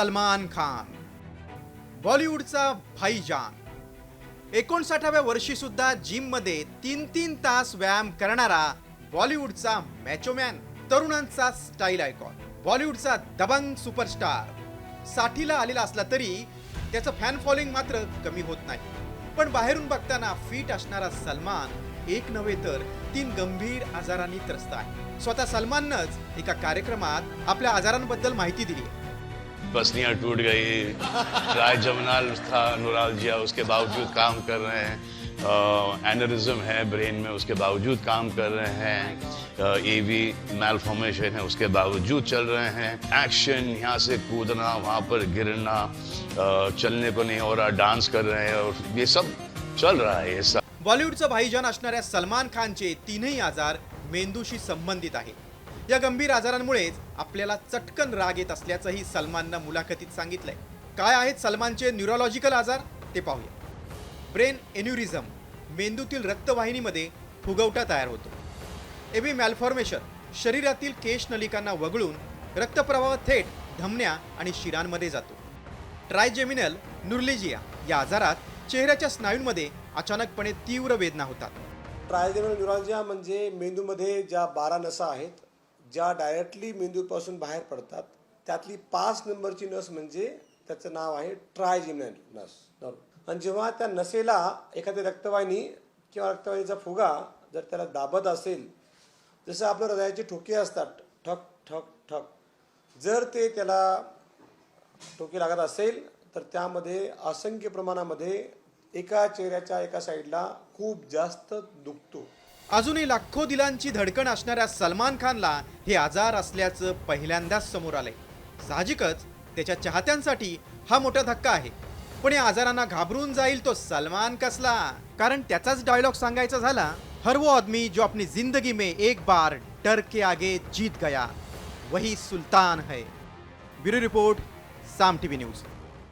सलमान खान. बॉलिवूडचा भाईजान. एकोणसाठाव्या वर्षी सुद्धा जिममध्ये तीन तीन तास व्यायाम करणारा बॉलिवूडचा मॅचोमॅन तरुणांचा स्टाईल आयकॉन बॉलिवूडचा दबंग सुपरस्टार साठीला आलेला असला तरी त्याचं फॅन फॉलोइंग मात्र कमी होत नाही. पण बाहेरून बघताना फिट असणारा सलमान एक नव्हे तर तीन गंभीर आजारांनी त्रस्त आहे. स्वतः सलमाननंच एका कार्यक्रमात आपल्या आजारांबद्दल माहिती दिली आहे. पसलियाँ टूट गई। राय जमनाल था नूरालजिया उसके बावजूद काम कर रहे हैं। एनरिज्म है ब्रेन में उसके बावजूद काम कर रहे हैं। ए वी मेलफॉर्मेशन है उसके बावजूद चल रहे हैं। एक्शन यहाँ से कूदना वहाँ पर गिरना अ, चलने को नहीं हो रहा डांस कर रहे हैं और ये सब चल रहा है ये सब। बॉलिवूडचं भाईजान असणाऱ्या सलमान खानचे तीनही आजार मेंदूशी संबंधित आहेत. या गंभीर आजारांमुळेच आपल्याला चटकन राग येत असल्याचंही सलमाननं मुलाखतीत सांगितलंय. काय आहेत सलमानचे न्यूरोलॉजिकल आजार? ते पाहूया. ब्रेन एन्युरिझम मेंदूतील रक्तवाहिनीमध्ये फुगवटा तयार होतो. एबी मॅल्फॉर्मेशन शरीरातील केश नलिकांना वगळून रक्तप्रवाह थेट धमन्या आणि शिरांमध्ये जातो. ट्रायजेमिनल नुर्लेजिया या आजारात चेहऱ्याच्या स्नायूंमध्ये अचानकपणे तीव्र वेदना होतात. ट्रायजेमिनल न्यूरॉलजिया म्हणजे मेंदूमध्ये ज्या बारा नसा आहेत ज्या डायरेक्टली मेंदूपासून बाहेर पडतात त्यातली पाच नंबरची नस म्हणजे त्याचं नाव आहे ट्रायजिमॅन नस. आणि जेव्हा त्या नसेला एखादी रक्तवाहिनी किंवा रक्तवाहिनीचा फुगा जर त्याला दाबत असेल जसं आपलं हृदयाचे ठोके असतात ठक ठक ठक जर ते त्याला ठोके लागत असेल तर त्यामध्ये असंख्य प्रमाणामध्ये एका चेहऱ्याच्या एका साईडला खूप जास्त दुखतो. अजूनही लाखो दिलांची धडकण असणाऱ्या सलमान खानला हे आजार असल्याचं पहिल्यांदाच समोर आलंय. साहजिकच त्याच्या चाहत्यांसाठी हा मोठा धक्का आहे. पण या आजारांना घाबरून जाईल तो सलमान कसला? कारण त्याचाच डायलॉग सांगायचा झाला हर वो आदमी जो अपनी जिंदगी में एक बार डर के आगे जीत गया वही सुल्तान है. Bureau report Saam TV news.